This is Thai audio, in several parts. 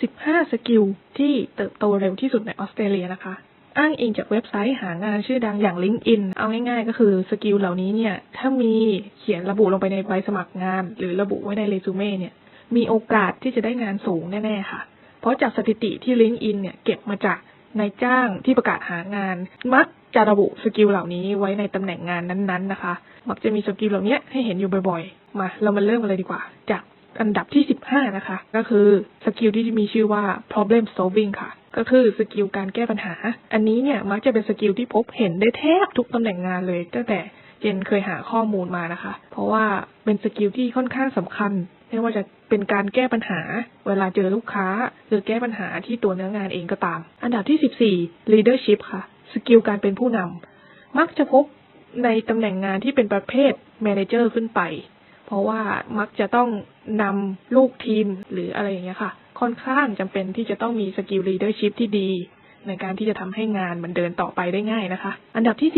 15 สกิลที่เติบโตเร็วที่สุดในออสเตรเลียนะคะ อ้างอิงจากเว็บไซต์หางานชื่อดังอย่าง LinkedIn เอาง่ายๆ ก็คือสกิลเหล่านี้เนี่ย ถ้ามีเขียนระบุลงไปในใบสมัครงาน หรือระบุไว้ในเรซูเม่เนี่ย มีโอกาสที่จะได้งานสูงแน่ๆค่ะ เพราะจากสถิติที่ LinkedIn เนี่ยเก็บมาจากนายจ้างที่ประกาศหางานมัก จะระบุสกิลเหล่านี้ไว้ในตำแหน่งงานนั้นๆนะคะ มักจะมีสกิลเหล่านี้ให้เห็นอยู่บ่อยๆ มาเรามาเริ่มกันเลยดีกว่า จากอันดับที่ 15 นะคะ ก็คือสกิลที่มีชื่อว่า problem solving ค่ะ ก็คือสกิลการแก้ปัญหา อันนี้เนี่ยมักจะเป็นสกิลที่พบเห็นได้แทบทุกตำแหน่งงานเลยตั้งแต่เจนเคยหาข้อมูลมานะคะ เพราะว่าเป็นสกิลที่ค่อนข้างสำคัญไม่ว่าจะเป็นการแก้ปัญหา เวลาเจอลูกค้า หรือแก้ปัญหาที่ตัวเนื้องานเองก็ตาม อันดับที่ 14 leadership ค่ะ สกิลการเป็นผู้นำมักจะพบในตำแหน่งงานที่เป็นประเภท manager ขึ้นไป เพราะว่ามักจะต้องนำลูกทีมหรืออะไรอย่างเงี้ยค่ะ ค่อนข้างจำเป็นที่จะต้องมีสกิล leadership ที่ดี ในการที่จะทำให้งานมันเดินต่อไปได้ง่ายนะคะ อันดับที่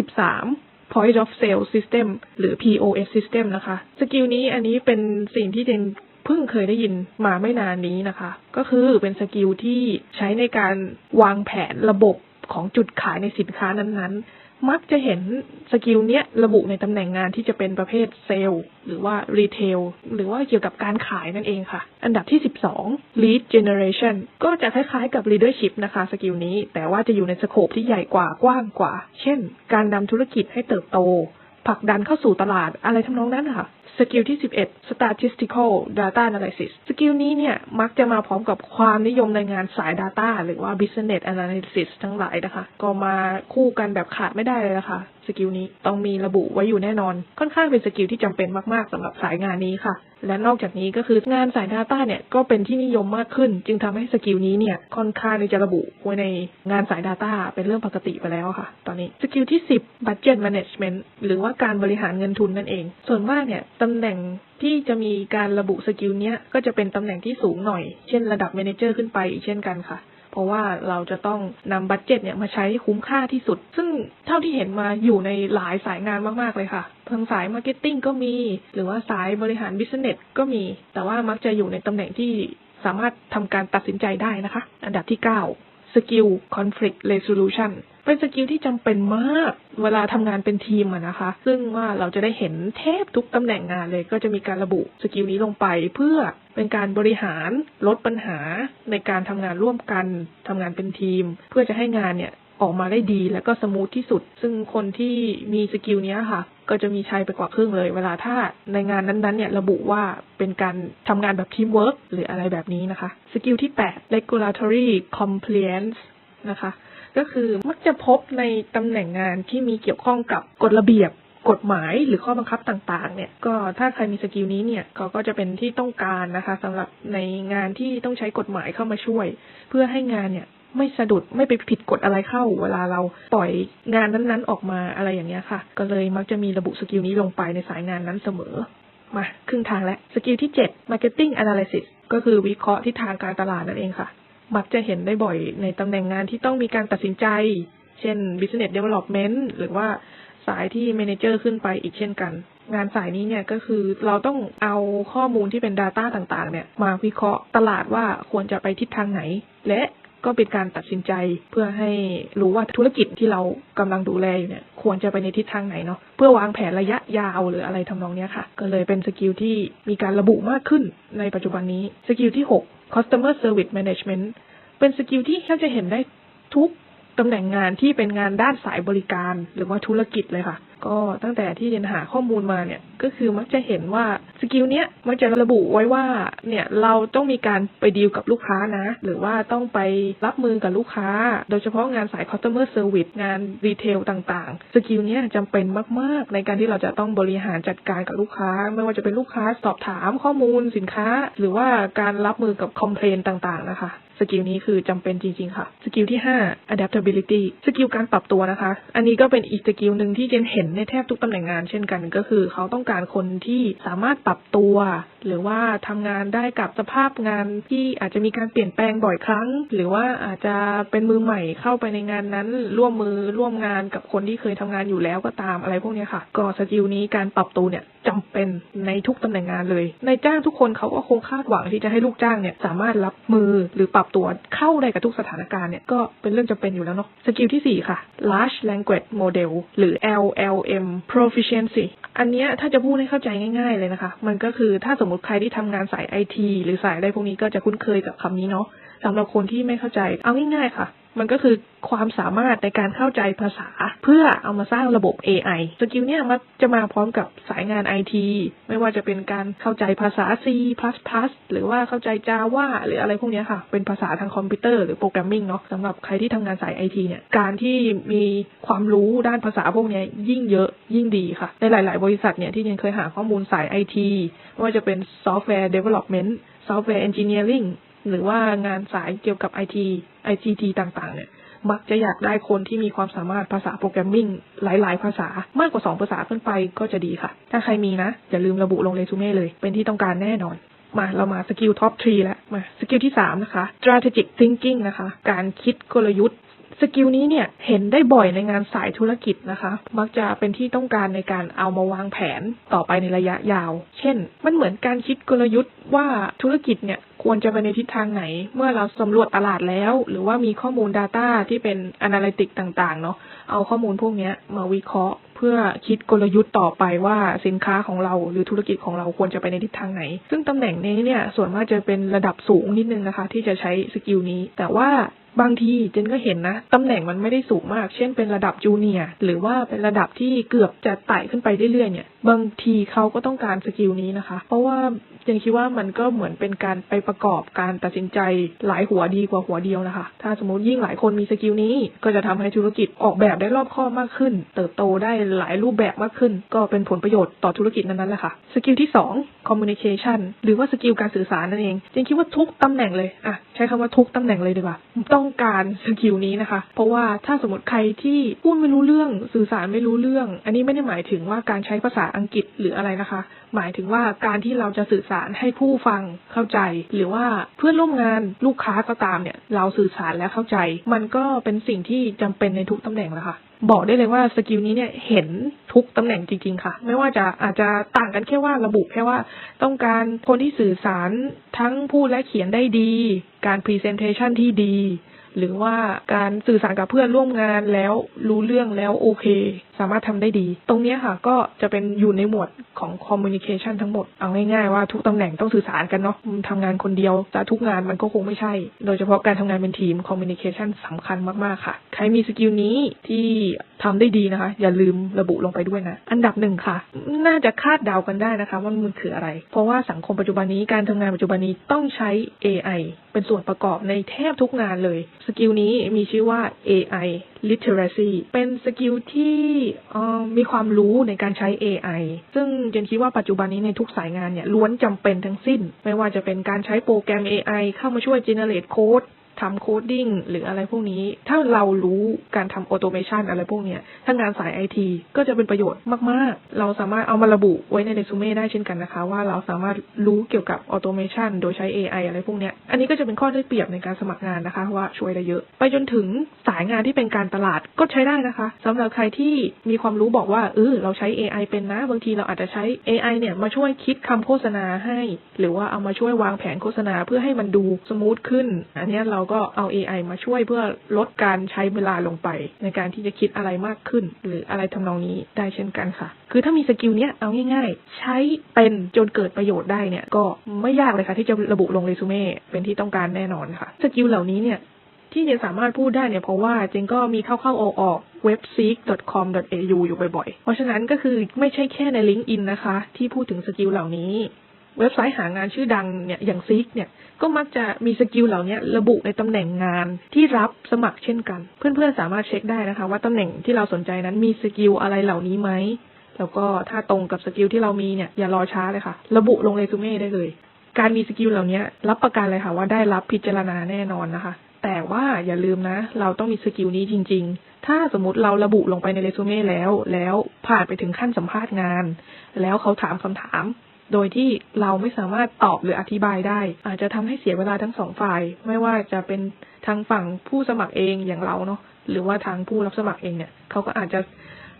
13 point of sale system หรือ POS system นะคะ สกิลนี้อันนี้เป็นสิ่งที่เจนเพิ่งเคยได้ยินมาไม่นานนี้นะคะ ก็คือเป็นสกิลที่ใช้ในการวางแผนระบบ ของจุดขายในสินค้านั้นๆ มักจะเห็นสกิลเนี้ยระบุในตำแหน่งงานที่จะเป็นประเภทเซลล์หรือว่ารีเทลหรือว่าเกี่ยวกับการขายนั่นเองค่ะ อันดับที่ 12 lead generation ก็จะคล้ายๆกับ leadership นะคะสกิลนี้ แต่ว่าจะอยู่ในสโคปที่ใหญ่กว่ากว้างกว่า เช่น การนำธุรกิจให้เติบโตผลักดันเข้าสู่ตลาดอะไรทำนองนั้นค่ะ สกิลที่ 11 statistical data analysis สกิลนี้เนี่ยมักจะมาพร้อมกับความนิยมในงานสาย data หรือว่า business analysis ทั้งหลายนะคะ ก็มาคู่กันแบบขาดไม่ได้เลยนะคะสกิลนี้ต้องมีระบุไว้อยู่แน่นอน ค่อนข้างเป็นสกิลที่จำเป็นมาก ๆสำหรับสายงานนี้ค่ะ และนอกจากนี้ก็คืองานสาย Data เนี่ยก็เป็นที่นิยมมากขึ้น จึงทำให้สกิลนี้เนี่ยค่อนข้างที่จะระบุไว้ในงานสาย Data เป็นเรื่องปกติไปแล้วค่ะ ตอนนี้สกิลที่ 10 Budget Management หรือว่าการบริหารเงินทุนนั่นเอง ส่วนมากเนี่ยตำแหน่งที่จะมีการระบุสกิลเนี้ยก็จะเป็นตำแหน่งที่สูงหน่อย เช่นระดับ Manager ขึ้นไปอีกเช่นกันค่ะ เพราะว่าเราจะต้องนำบัตเจ็ตเนี่ยมาใช้คุ้มค่าที่สุด ซึ่งเท่าที่เห็นมาอยู่ในหลายสายงานมาก ๆ เลยค่ะทางสายมาร์เก็ตติ้งก็มี หรือว่าสายบริหารบิสเนสก็มี แต่ว่ามักจะอยู่ในตำแหน่งที่สามารถทำการตัดสินใจได้นะคะ อันดับที่ 9 สกิล conflict resolution เป็นสกิลที่จำเป็นมากเวลาทำงานเป็นทีมอะนะคะ ซึ่งว่าเราจะได้เห็นแทบทุกตำแหน่งงานเลยก็จะมีการระบุสกิลนี้ลงไปเพื่อเป็นการบริหารลดปัญหาในการทำงานร่วมกันทำงานเป็นทีม เพื่อจะให้งานเนี่ย ออกมาได้ดีและก็สมูทที่สุด ซึ่งคนที่มีสกิลนี้ค่ะ ก็จะมีชัยไปกว่าครึ่งเลย เวลาถ้าในงานนั้นๆเนี่ยระบุว่าเป็นการทำงานแบบทีมเวิร์กหรืออะไรแบบนี้นะคะ สกิลที่ 8 regulatory compliance นะคะ ก็คือมักจะพบในตำแหน่งงานที่มีเกี่ยวข้องกับกฎระเบียบกฎหมายหรือข้อบังคับต่างๆ เนี่ย ก็ถ้าใครมีสกิลนี้เนี่ยก็ก็จะเป็นที่ต้องการนะคะสำหรับในงานที่ต้องใช้กฎหมายเข้ามาช่วย เพื่อให้งานเนี่ย ไม่สะดุดไม่ไปผิดกฎอะไรเข้า เวลาเราปล่อยงานนั้นๆออกมาอะไรอย่างเงี้ยค่ะ ก็เลยมักจะมีระบุสกิลนี้ลงไปในสายงานนั้นเสมอ มาครึ่งทางแล้วสกิลที่ 7 marketing analysis ก็คือวิเคราะห์ทิศทางการตลาดนั่นเองค่ะ มักจะเห็นได้บ่อยในตำแหน่งงานที่ต้องมีการตัดสินใจ เช่น business development หรือว่าสายที่ manager ขึ้นไปอีกเช่นกันงานสายนี้เนี่ยก็คือเราต้องเอาข้อมูลที่เป็น Data ต่างๆ เนี่ยมาวิเคราะห์ตลาดว่าควรจะไปทิศทางไหน และ ก็เป็นการตัดสินใจเพื่อให้รู้ว่าธุรกิจที่เรากำลังดูแลอยู่เนี่ยควรจะไปในทิศทางไหนเนาะเพื่อวางแผนระยะยาวหรืออะไรทำนองเนี้ยค่ะ ก็เลยเป็นสกิลที่มีการระบุมากขึ้นในปัจจุบันนี้สกิลที่ 6 customer service management เป็นสกิลที่แทบจะเห็นได้ทุกตำแหน่งงานที่เป็นงานด้านสายบริการหรือว่าธุรกิจเลยค่ะ ก็ตั้งแต่ที่เรียนหาข้อมูลมาเนี่ยก็คือมักจะเห็นว่าสกิลเนี้ยมักจะระบุไว้ว่าเนี่ยเราต้องมีการไปดีลกับลูกค้านะ หรือว่าต้องไปรับมือกับลูกค้า โดยเฉพาะงานสาย customer service งานรีเทลต่างๆ สกิลเนี้ยจำเป็นมาก ๆ ในการที่เราจะต้องบริหารจัดการกับลูกค้า ไม่ว่าจะเป็นลูกค้าสอบถามข้อมูลสินค้า หรือว่าการรับมือกับคอมเพลนต่างๆนะคะสกิลนี้คือจำเป็นจริง ๆ ค่ะ สกิลที่ 5 adaptability สกิลการปรับตัวนะคะ อันนี้ก็เป็นอีกสกิลหนึ่งที่เจนเห็นในแทบทุกตำแหน่งงานเช่นกัน ก็คือเขาต้องการคนที่สามารถปรับตัว หรือว่าทำงานได้กับสภาพงานที่อาจจะมีการเปลี่ยนแปลงบ่อยครั้ง หรือว่าอาจจะเป็นมือใหม่เข้าไปในงานนั้น ร่วมมือร่วมงานกับคนที่เคยทำงานอยู่แล้วก็ตามอะไรพวกนี้ค่ะ ก็สกิลนี้การปรับตัวเนี่ยจำเป็นในทุกตำแหน่งงานเลยนายจ้างทุกคนเขาก็คงคาดหวังที่จะให้ลูกจ้างเนี่ยสามารถรับมือหรือปรับตัวเข้าได้กับทุกสถานการณ์เนี่ยก็เป็นเรื่องจำเป็นอยู่แล้วเนาะสกิลที่ 4 ค่ะ large language model หรือ LLM proficiency อันเนี้ยถ้าจะจะพูดให้เข้าใจง่าย ๆเลยนะคะ มันก็คือถ้าสมมติใครที่ทำงานสายไอทีหรือสายอะไรพวกนี้ก็จะคุ้นเคยกับคำนี้เนาะสำหรับคนที่ไม่เข้าใจเอาง่ายๆค่ะ มันก็คือความสามารถในการเข้าใจภาษา เพื่อเอามาสร้างระบบ AI สกิลเนี่ยมันจะมาพร้อมกับสายงาน IT ไม่ว่าจะเป็นการเข้าใจภาษา C++ หรือว่าเข้าใจ Java หรืออะไรพวกเนี้ยค่ะ เป็นภาษาทางคอมพิวเตอร์หรือโปรแกรมมิ่งเนาะสำหรับใครที่ทำงานสาย IT เนี่ย การที่มีความรู้ด้านภาษาพวกเนี้ยยิ่งเยอะยิ่งดีค่ะ ในหลาย ๆ บริษัทเนี่ยที่ยังเคยหาข้อมูลสาย IT ไม่ว่าจะเป็น Software Development Software Engineering หรือว่างานสายเกี่ยวกับไอทีไอซีทีต่างๆ เนี่ยมักจะอยากได้คนที่มีความสามารถภาษาโปรแกรมมิ่งหลาย ๆ ภาษามากกว่า 2 ภาษาขึ้นไปก็จะดีค่ะ ถ้าใครมีนะ อย่าลืมระบุลงเรซูเม่เลย เป็นที่ต้องการแน่นอน มาเรามาสกิลท็อปทรีแล้ว มาสกิลที่ 3 นะคะ strategic thinking นะคะ การคิดกลยุทธ์ สกิลนี้เนี่ยเห็นได้บ่อยในงานสายธุรกิจนะคะ มักจะเป็นที่ต้องการในการเอามาวางแผนต่อไปในระยะยาว เช่น มันเหมือนการคิดกลยุทธ์ว่าธุรกิจเนี่ยควรจะไปในทิศทางไหน เมื่อเราสำรวจตลาดแล้ว หรือว่ามีข้อมูล Data ที่เป็น Analytics ต่างๆเนาะเอาข้อมูลพวกนี้มาวิเคราะห์เพื่อคิดกลยุทธ์ต่อไปว่าสินค้าของเราหรือธุรกิจของเราควรจะไปในทิศทางไหน ซึ่งตำแหน่งนี้เนี่ยส่วนมากจะเป็นระดับสูงนิดนึงนะคะ ที่จะใช้สกิลนี้ แต่ว่า บางทีเจนก็เห็นนะตำแหน่งมันไม่ได้สูงมาก เช่นเป็นระดับจูเนียร์หรือว่าเป็นระดับที่เกือบจะไต่ขึ้นไปเรื่อยๆเนี่ยบางทีเขาก็ต้องการสกิลนี้นะคะ เพราะว่าเจนคิดว่ามันก็เหมือนเป็นการไปประกอบการตัดสินใจหลายหัวดีกว่าหัวเดียวนะคะ ถ้าสมมติยิ่งหลายคนมีสกิลนี้ ก็จะทำให้ธุรกิจออกแบบได้รอบคอบมากขึ้น เติบโตได้หลายรูปแบบมากขึ้น ก็เป็นผลประโยชน์ต่อธุรกิจนั้นๆแหละค่ะสกิลที่2 communication หรือว่าสกิลการสื่อสารนั่นเองเจนคิดว่าทุกตำแหน่งเลยอะ ใช้คำว่าทุกตำแหน่งเลยดีกว่า ต้องการสกิลนี้นะคะ เพราะว่าถ้าสมมติใครที่พูดไม่รู้เรื่องสื่อสารไม่รู้เรื่อง อันนี้ไม่ได้หมายถึงว่าการใช้ภาษาอังกฤษหรืออะไรนะคะ หมายถึงว่าการที่เราจะสื่อสารให้ผู้ฟังเข้าใจ หรือว่าเพื่อนร่วมงานลูกค้าก็ตามเนี่ย เราสื่อสารและเข้าใจ มันก็เป็นสิ่งที่จำเป็นในทุกตำแหน่งแล้วค่ะ บอกได้เลยว่าสกิลนี้เนี่ยเห็นทุกตำแหน่งจริง ๆ ค่ะ ไม่ว่าจะอาจจะต่างกันแค่ว่าระบุแค่ว่าต้องการคนที่สื่อสารทั้งพูดและเขียนได้ดี การพรีเซนเทชันที่ดี หรือว่าการสื่อสารกับเพื่อนร่วมงานแล้วรู้เรื่องแล้วโอเค สามารถทำได้ดี ตรงนี้ค่ะก็จะเป็นอยู่ในหมวดของ communication ทั้งหมด เอาง่ายๆว่าทุกตำแหน่งต้องสื่อสารกันเนาะทำงานคนเดียวแต่ทุกงานมันก็คงไม่ใช่ โดยเฉพาะการทำงานเป็นทีม communication สำคัญมากๆค่ะ ใครมีสกิลนี้ที่ทำได้ดีนะคะ อย่าลืมระบุลงไปด้วยนะ อันดับหนึ่งค่ะ น่าจะคาดเดากันได้นะคะว่ามันคืออะไร เพราะว่าสังคมปัจจุบันนี้การทำงานปัจจุบันนี้ต้องใช้ AI เป็นส่วนประกอบในแทบทุกงานเลยสกิลนี้มีชื่อว่า AI literacy เป็นสกิลที่มีความรู้ในการใช้ AI ซึ่งเจนคิดว่าปัจจุบันนี้ในทุกสายงานเนี่ยล้วนจำเป็นทั้งสิ้น ไม่ว่าจะเป็นการใช้โปรแกรม AI เข้ามาช่วย generate code ทำโคดดิ้งหรืออะไรพวกนี้ ถ้าเรารู้การทำออโตเมชันอะไรพวกเนี้ยถ้างานสายไอทีก็จะเป็นประโยชน์มาก ๆ เราสามารถเอามาระบุไว้ในเรซูเม่ได้เช่นกันนะคะ ว่าเราสามารถรู้เกี่ยวกับออโตเมชันโดยใช้ AI อะไรพวกเนี้ยอันนี้ก็จะเป็นข้อได้เปรียบในการสมัครงานนะคะ ว่าช่วยได้เยอะ ไปจนถึงสายงานที่เป็นการตลาดก็ใช้ได้นะคะสำหรับใครที่มีความรู้บอกว่าเออเราใช้ AI เป็นนะ บางทีเราอาจจะใช้ AI เนี่ยมาช่วยคิดคำโฆษณาให้ หรือว่าเอามาช่วยวางแผนโฆษณาเพื่อให้มันดูสมูทขึ้น อันนี้เราก็เอา AI มาช่วยเพื่อลดการใช้เวลาลงไป ในการที่จะคิดอะไรมากขึ้น หรืออะไรทำนองนี้ได้เช่นกันค่ะ คือถ้ามีสกิลเนี้ยเอาง่าย ๆ ใช้เป็นจนเกิดประโยชน์ได้เนี่ยก็ไม่ยากเลยค่ะที่จะระบุลงเรซูเม่เป็นที่ต้องการแน่นอนค่ะ สกิลเหล่านี้เนี่ยที่เจนสามารถพูดได้เนี่ยเพราะว่าเจนก็มีเข้าๆออกๆ webseek.com.au อยู่บ่อยๆ เพราะฉะนั้นก็คือไม่ใช่แค่ใน LinkedIn นะคะ ที่พูดถึงสกิลเหล่านี้ เว็บไซต์หางานชื่อดังเนี่ยอย่างซิกเนี่ยก็มักจะมีสกิลเหล่านี้ระบุในตำแหน่งงานที่รับสมัครเช่นกัน เพื่อนๆสามารถเช็คได้นะคะ ว่าตำแหน่งที่เราสนใจนั้นมีสกิลอะไรเหล่านี้ไหมแล้วก็ถ้าตรงกับสกิลที่เรามีเนี่ยอย่ารอช้าเลยค่ะ ระบุลงเรซูเม่ได้เลย การมีสกิลเหล่านี้รับประกันเลยค่ะว่าได้รับพิจารณาแน่นอนนะคะ แต่ว่าอย่าลืมนะ เราต้องมีสกิลนี้จริง ๆ ถ้าสมมติเราระบุลงไปในเรซูเม่แล้ว แล้วผ่านไปถึงขั้นสัมภาษณ์งาน แล้วเขาถามคำถาม โดยที่เราไม่สามารถตอบหรืออธิบายได้ อาจจะทำให้เสียเวลาทั้งสองฝ่าย ไม่ว่าจะเป็นทางฝั่งผู้สมัครเองอย่างเราเนาะหรือว่าทางผู้รับสมัครเองเนี่ยเขาก็อาจจะ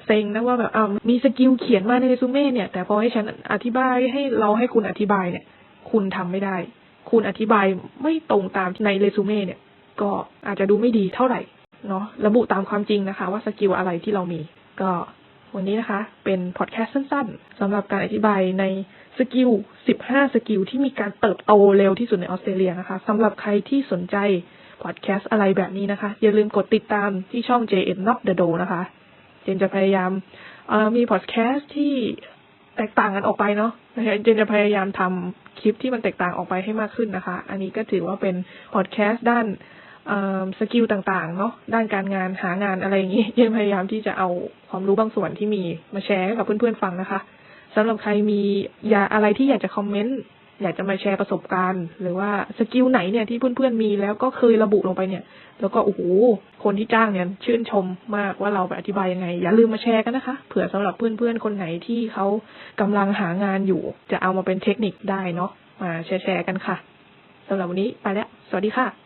เซ็งนะว่าแบบอ้ามีสกิลเขียนมาในเรซูเม่เนี่ยแต่พอให้ฉันอธิบายให้เราให้คุณอธิบายเนี่ย คุณทำไม่ได้ คุณอธิบายไม่ตรงตามในเรซูเม่เนี่ย ก็อาจจะดูไม่ดีเท่าไหร่เนาะระบุตามความจริงนะคะ ว่าสกิลอะไรที่เรามีก็ วันนี้นะคะ เป็นพอดแคสต์สั้นๆสำหรับการอธิบายในสกิล 15 สกิลที่มีการเติบโตเร็วที่สุดในออสเตรเลียนะคะสำหรับใครที่สนใจพอดแคสต์อะไรแบบนี้นะคะ อย่าลืมกดติดตามที่ช่อง JN Not the Do นะคะ เจนจะพยายามมีพอดแคสต์ที่แตกต่างกันออกไปเนาะนะคะเจนจะพยายามทำคลิปที่มันแตกต่างออกไปให้มากขึ้นนะคะ อันนี้ก็ถือว่าเป็นพอดแคสต์ด้าน สกิลต่างๆ เนาะด้านการงานหางานอะไรอย่างนี้เจนพยายามที่จะเอาความรู้บางส่วนที่มีมาแชร์ให้กับเพื่อนๆฟังนะคะสำหรับใครมีอยาอะไรที่อยากจะคอมเมนต์อยากจะมาแชร์ประสบการณ์ หรือว่าสกิลไหนเนี่ยที่เพื่อนๆมีแล้วก็เคยระบุลงไปเนี่ย แล้วก็โอ้โหคนที่จ้างเนี่ยชื่นชมมากว่าเราไปอธิบายยังไง อย่าลืมมาแชร์กันนะคะ เผื่อสำหรับเพื่อนๆคนไหนที่เขากำลังหางานอยู่ จะเอามาเป็นเทคนิคได้เนาะมาแชร์ๆกันค่ะสำหรับวันนี้ไปแล้ว สวัสดีค่ะ